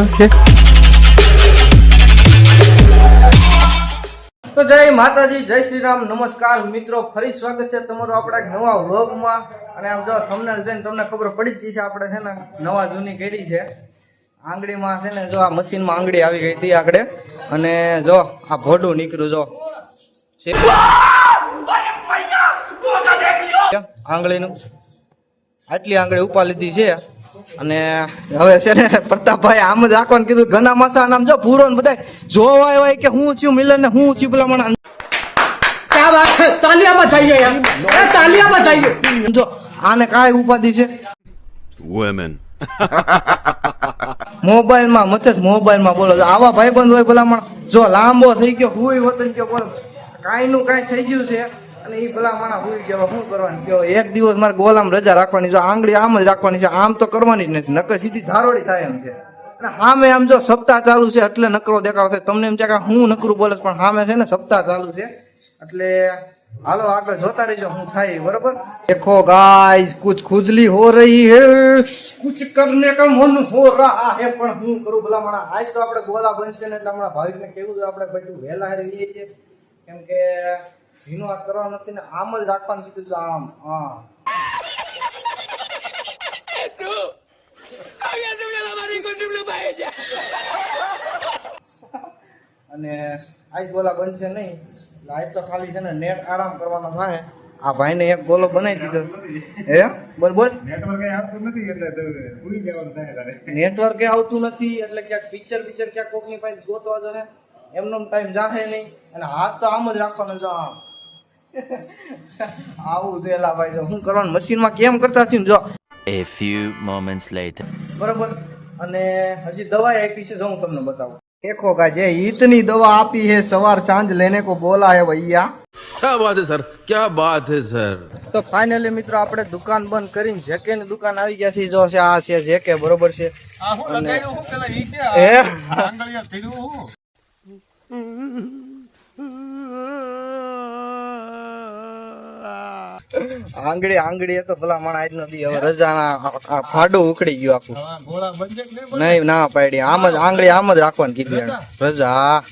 તો જય માતાજી, જય શ્રી રામ નમસ્કાર મિત્રો, ફરી સ્વાગત છે તમારું આપણા નવા વ્લોગમાં. અને આમ જો તમને જઈને તમને ખબર પડી જ છે, આપણે છે ને નવા જૂની કરી છે. આંગળીમાં છે ને જો આ મશીનમાં આંગળી આવી ગઈ હતી આગળ. અને જો આ ભોડું નીકળ્યું, જો. આંગળીનું આટલી આંગળી ઉપા લીધી છે. અને હવે છે ને પ્રતાપભાઈ આમ જ રાખવાનું કીધું ઘના માસા નામ જો પૂરો ને બધા જોવાય હોય કે હું થયું મિલન ને હું થયું પેલા મને ક્યાં બોલો. આવા ભાઈબંધ હોય ભલામણ. જો લાંબો થઈ ગયો હુઈ વતન કે બોલો. કાંઈ નું કાંઈ થઈ ગયું છે. અને એ ભલા માણા ભૂલી ગયા શું કરવાની? કયો એક દિવસ મારે ગોલામ રજા રાખવાની છે, આંગળી આમ જ રાખવાની છે, આમ તો કરવાની જ નથી. નકર સીધી ધારોડી થાય એમ છે. અને હામે આમ જો સપ્તાહ ચાલુ છે, એટલે નકરો દેખાડો છે તમને એમ છે કે હું નકરું બોલે પણ હામે છે ને સપ્તાહ ચાલુ છે. એટલે હાલો, આગળ જોતા રહેજો, હું થાય બરોબર? દેખો ગાય કુછ ખુજલી હો રહી હે. કુછ કરને કા મન હો રહા હે, પણ હું કરું ભલા મણા. આજ તો આપણે ગોલા બનશે ને એટલે હમણાં ભાવિકને કેવું આપણે ભાઈ તું વહેલા રહી કેમ કે ભીનો હાથ કરવાનો નથી ને આમ જ રાખવાનું કીધું છે આમ હા. અને આજ ગોલા બનશે નહીં એટલે આજ તો ખાલી છે ને નેટ આરામ કરવાનો થાય. આ ભાઈને એક ગોલો બનાવી દીધો. હે? બોલ બોલ. નેટવર્ક આવતું નથી એટલે ક્યાંક પિક્ચર પિક્ચર ક્યાંક કોકની પાસે ગોતવા જશે. એમનો ટાઈમ જાહે નહીં. અને હાથ તો આમ જ રાખવાનો જો આમ. આવું છે લા ભાઈ શું કરવાનું મશીનમાં કેમ કરતા છું જો એ ફ્યુ મોમેન્ટ્સ લેટર બરોબર અને હજી દવા આપી છે જો હું તમને બતાવું દેખો કા જે ઈતની દવા આપી હે સવાર સાંજ લેને કો બોલા હે ભૈયા ક્યા બાત હે સર ક્યા બાત હે સર તો ફાઇનલી મિત્રો આપણે દુકાન બંધ કરીને જેકે ની દુકાન આવી ગયા છે જો છે આ છે જેકે બરોબર છે આ હું લગાડ્યું હું પેલા ઈ છે આ આંગળીયા હું આંગળી આંગળી તો ભલા મને આજ નથી. હવે રજાના ફાડું ઉકળી ગયું આખું. નહીં ના પાડી. આમ જ આંગળી આમ જ રાખવાની કીધી રજા?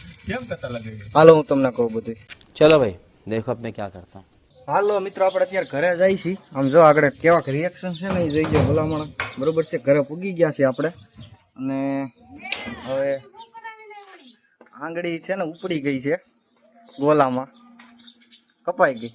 હાલો હું તમને કહું બધું ચલો ભાઈ દેખો આપણે ક્યાં કરતા. હાલો મિત્રો આપણે અત્યારે ઘરે જાય છીએ. આમ જો આગળ કેવા રિએક્શન છે ને એ જોઈ જાય ભલામણ. બરોબર છે ઘરે પૂગી ગયા છે આપણે. અને હવે આંગળી છે ને ઉપડી ગઈ છે ગોલામાં. કપાઈ ગઈ.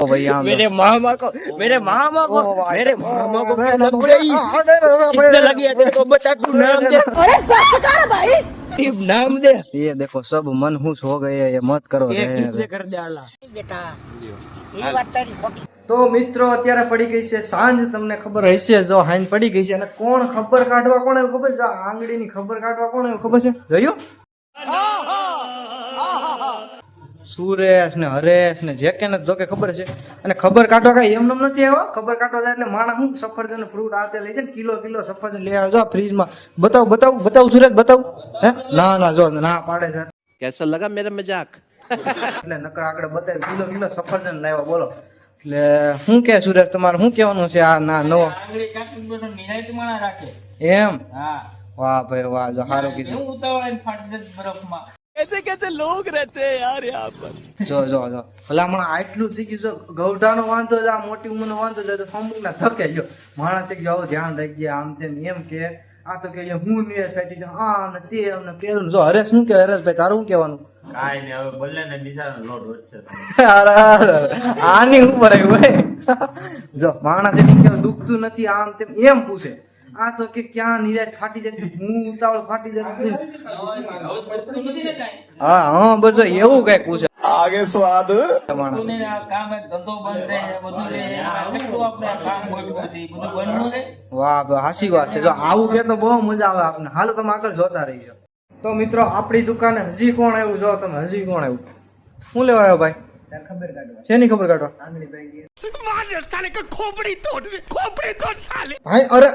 मेरे मामा को मेरे मामा को ओ भाई, मेरे मामा को अरे, क्या लग अरे, गई अरे, अरे, अरे, किसने लगी है तेरे को बता तू नाम दे अरे भाई तू नाम दे ये देखो सब मनहूस हो गए ये मत करो ये रहने किसने दो। कर डाला તો મિત્રો અત્યારે પડી ગઈ છે સાંજ તમને ખબર હશે જો હાઈન પડી ગઈ છે અને કોણ ખબર કાઢવા કોણ આવ્યું ખબર છે આ આંગળીની ખબર કાઢવા કોણ આવ્યું ખબર છે જોયું સુરેશ ને હરેશ ને જે કે જો કે ખબર છે. અને ખબર કાઢવા કાંઈ એમ નથી આવ્યો? ખબર કાઢવા જાય એટલે માણસ હું સફરજન ફ્રૂટ આતે લઈ જાય કિલો કિલો સફરજન લઈ આવજો ફ્રીજમાં બતાવ બતાવ બતાવ સુરેશ બતાવ. હે? ના ના જો ના પાડે છે. કેસર લગા મેરે મજાક? એટલે નકર આગળ બતાવી કિલો કિલો સફરજન લાવ્યો બોલો. એટલે હું કે સુરેશ તમારે શું કહેવાનું છે આ ના નવો? એમ? વાહ ભાઈ વાહ જો સારું કીધું. ઉતાવળ ફાટી બરફમાં. જો જો જો. ભલામણ આટલું શીખી જો ગૌઢાનો વાંધો છે આ મોટી ઉંમરનો વાંધો છે તો અમુક ના થકે જો માણસ કે જાવ ધ્યાન રાખજે આમ તેમ એમ કે આ તો કે હું ને ફેટી આ ને તે અમને પેલું. જો હરેશ શું કે હરેશભાઈ તારું શું કહેવાનું? અરે, અરે, આની ઉપર આવ્યું ભાઈ. જો માણસ એમ કે દુખતું નથી આમ તેમ એમ પૂછે. આ તો કે ક્યાં નિરાશ ફાટી જતી હું ઉતાવળ ફાટી જતી હા હા બસ એવું કઈ પૂછે. બધું ને આ કામ ધંધો બંધ રહે બધું રહે કેટલું આપણે કામ ગોઠવું છે બધું બનવું છે? વાહ હાસી વાત છે. જો આવું કે તો બહુ મજા આવે આપને. હાલો તમે આગળ જોતા રહીજો. તો મિત્રો આપણી દુકાને હજી કોણ આવ્યું? જો તમે હજી કોણ આવ્યું? શું લેવા આવ્યો ભાઈ? ખબર કાઢવા શેની ખબર કાઢવા? ભાઈ અરે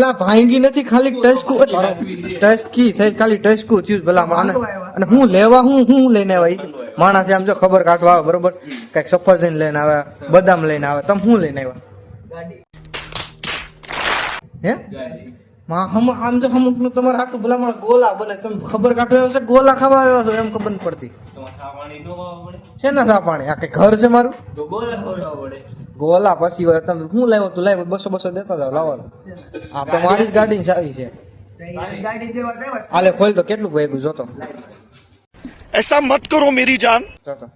લા, ભાંગી નથી, ખાલી ટસ્કુ ટચકી થઈ ખાલી ટચકુ થયું ભલા માને અને હું લેવા, હું હું લઈને આવ્યા માણસ આમ જો ખબર કાઢવા આવે, બરોબર? કંઈક સફરજન લઈને આવે, બદામ લઈને આવે તમે હું લઈને આવ્યા? હે? હમ આમ જો અમુકનું તમારે હાટું ભલામણ ગોલા બને તમે ખબર કાઢો આવ્યો છે ગોલા ખાવા આવ્યો છો એમ ખબર પડતી. છે ને થા પાણી? આ કઈ ઘર છે મારું? ગોલા પછી તમે શું લાવ્યો તું? લાવ્યો બસો બસો દેતા જાવ લાવો. આ તો મારી જ ગાડી ચાવી છે. આલે ખોલ તો કેટલું ભાઈ ગયું જોતો. એસા મત કરો મેરી જાન જોતો.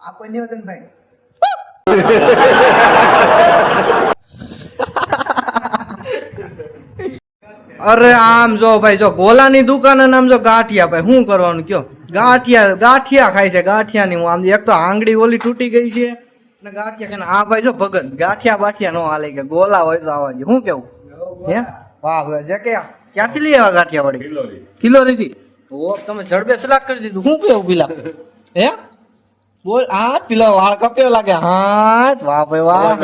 આપો નિવેદન ભાઈ અરે આમ જો ભાઈ જો ગોલાની દુકાન અને આમ જો ગાંઠિયા ભાઈ શું કરવાનું કયો? ગાંઠિયા ગાંઠિયા ખાય છે ગાંઠિયાની હું આમ એક તો આંગળી ઓલી તૂટી ગઈ છે ને ગાંઠિયા કે આ ભાઈ જો ભગત ગાંઠિયા બાઠિયા નો હાલે કે ગોલા હોય તો આવા શું કેવું? હે? વાહ ભાઈ જે કે ક્યાંથી લઈ આવ્યા ગાંઠિયા વાળી? કિલોરી. થી ઓ તમે જડબે સલાક કરી દીધું. શું કેવું પીલા હે? બોલ હા પેલો વાળ કપ્યો લાગે હા વાહ ભાઈ વાહ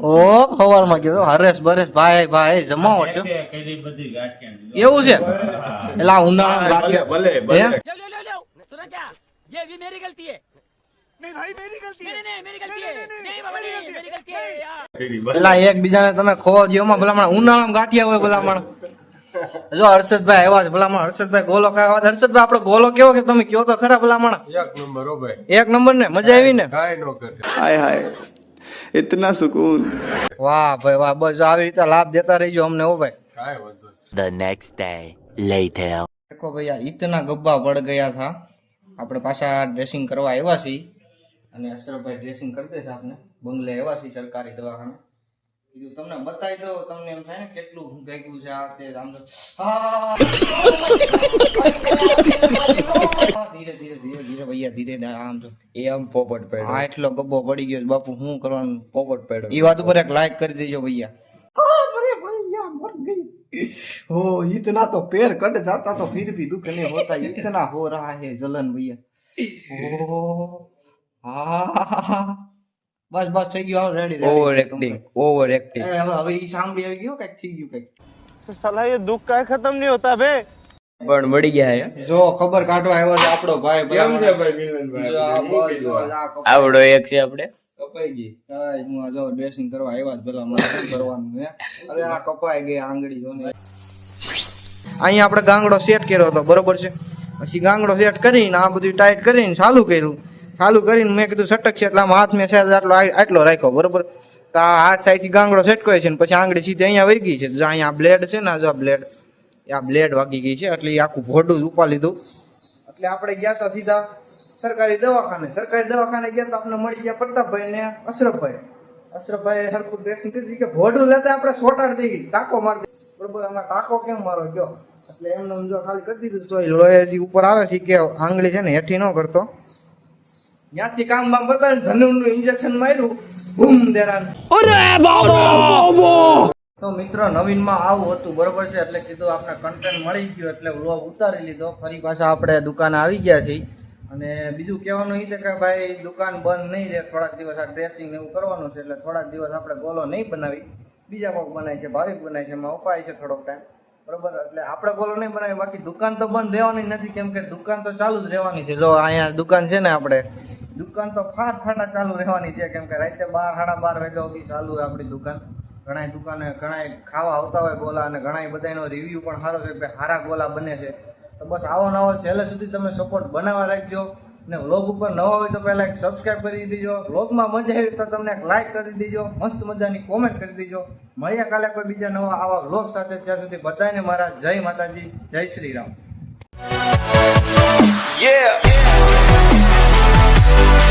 ઓ સવાર માં ગયો હરેશ બરેશ ભાઈ ભાઈ જમાવો છો એવું છે એટલે આ ઉનાળા ગાંઠિયા હે लो लो लो लो सुना क्या ये भी मेरी गलती है नहीं भाई मेरी गलती है नहीं नहीं मेरी गलती है नहीं बाबा नहीं मेरी गलती है यार પેલા એકબીજાને તમે ખોવો જો એમાં ભલામણ ઉનાળામાં ગાંઠિયા હોય ભલામણ જો હર્ષદભાઈ આવ્યા છે ભલામણ. હર્ષદભાઈ ગોલો ખાવા હર્ષદભાઈ આપડે ગોલો કેવો કે તમે કયો તો ખરા ભલામણ? એક નંબર હો ભાઈ. એક નંબર ને? મજા આવી ને? કાઈ નો કરે. હાય હાય. ઇતના સુકૂન. વાહ ભાઈ વાહ. બસ આવી રીતે લાભ દેતા રહીજો અમને હો ભાઈ. કાઈ વાંધો ધ નેક્સ્ટ ડે લેટર દેખો ભૈયા ઇતના ગબ્બા પડ ગયા થા. આપણે પાછા ડ્રેસિંગ કરવા આવ્યા છીએ. અને અશરફભાઈ ડ્રેસિંગ કરી દેશે આપણે બંગલે આવ્યા છીએ સરકારી દવાખાના. કીધું તમને બતાવી દો તમને એમ થાય ને કેટલું ભેગું છે આ તે આમ તો હા. ધીરે ધીરે ધીરે ધીરે ભૈયા ધીરે ધીરે આમ તો ये हम पोपट पे આ એટલો ગબ્બો પડી ગયો છે, બાપુ શું કરવાનું पोपट पेड़ એ વાત ઉપર એક લાઈક કરી દેજો ભૈયા हो इतना तो पैर कट जाता तो फिर भी दुख नहीं होता इतना हो रहा है जलन भैया ओ હા બસ બસ થઈ ગયું. Ready over acting over acting હવે હવે ઈ સાંભળી આવી ગયું કંઈક? થઈ ગયું કંઈક? સલાહ એ દુઃખ કાય ખતમ નહીં હોતા બે પણ મળી ગયા જો ખબર કાઢવા આવ્યો છે આપણો ભાઈ કેમ છે ભાઈ મિલનભાઈ આવડો એક છે આપડે કપાઈ ગઈ. હું જો ડ્રેસિંગ કરવા આવ્યા જ પેલા મને કરવાનું હે અરે આ કપાઈ ગઈ આંગળી જો ને. અહીંયા આપણે ગાંગડો સેટ કર્યો હતો બરોબર છે? પછી ગાંગડો સેટ કરીને આ બધું ટાઈટ કરીને ચાલુ કર્યું. ચાલુ કરીને મેં કીધું સટક છે એટલે આમ હાથ મેં સહેજ આટલો આટલો રાખ્યો, બરોબર? તો આ હાથ થાયથી ગાંગડો સેટ કરે છે ને પછી આંગળી સીધી અહીંયા વહી ગઈ છે. જો અહીંયા બ્લેડ છે ને જો આ બ્લેડ આ બ્લેડ વાગી ગઈ છે, એટલે એ આખું ભોડું જ ઉપા લીધું એટલે આપણે ગયા તો સીધા સરકારી દવાખાને. સરકારી દવાખાને ગયા તો આપણે મળી ગયા પ્રતાપભાઈ ને અશરફભાઈ. અશરફભાઈ સરખું ડ્રેસિંગ કરી કે ભોડું લેતા આપણે સોટાડ દઈ ટાંકો મારી બરોબર? એમાં ટાંકો કેમ મારો? ગયો. એટલે એમને જો ખાલી કરી દીધું તો લોહી ઉપર આવે છે કે આંગળી છે ને, હેઠી ન કરતો. ત્યાંથી કામ બામ બતાવીને ધનુનું ઇન્જેક્શન માર્યું બૂમ દેરાન તો મિત્રો નવીનમાં આવું હતું બરોબર છે? એટલે કીધું આપણે કન્ટેન્ટ મળી ગયું એટલે વ્લોગ ઉતારી લીધો. ફરી પાછા આપણે દુકાન આવી ગયા છીએ. અને બીજું કહેવાનું એ છે કે ભાઈ દુકાન બંધ નહીં રહે થોડાક દિવસ આ ડ્રેસિંગ એવું કરવાનું છે એટલે થોડાક દિવસ આપણે ગોલો નહીં બનાવી. બીજા કોક બનાય છે ભાવિક બનાય છે એમાં ઉપાય છે થોડોક ટાઈમ બરોબર? એટલે આપણે ગોલો નહીં બનાવી બાકી દુકાન તો બંધ રહેવાની નથી કેમ કે દુકાન તો ચાલુ જ રહેવાની છે. જો અહીંયા દુકાન છે ને આપણે દુકાન તો ફાટ ફાટા ચાલુ રહેવાની છે. કેમ કે રાતે બાર, સાડા બાર વાગ્યા સુધી ચાલુ હોય આપણી દુકાન. ઘણા દુકાને ઘણા ખાવા આવતા હોય ગોલા અને ઘણા બધાનો રિવ્યુ પણ સારો છે કે સારા ગોલા બને છે. તો બસ આવો નવો છેલ્લે સુધી તમે સપોર્ટ બનાવવા રાખજો. અને વ્લોગ ઉપર નવા હોય તો પહેલાં એક સબસ્ક્રાઇબ કરી દેજો. વ્લોગમાં મજા આવી તો તમને એક લાઇક કરી દેજો. મસ્ત મજાની કોમેન્ટ કરી દેજો. મળ્યા કાલે કોઈ બીજા નવા આવા વ્લોગ સાથે. ત્યાં સુધી બધાને મારા જય માતાજી, જય શ્રી રામ. Yeah. Thank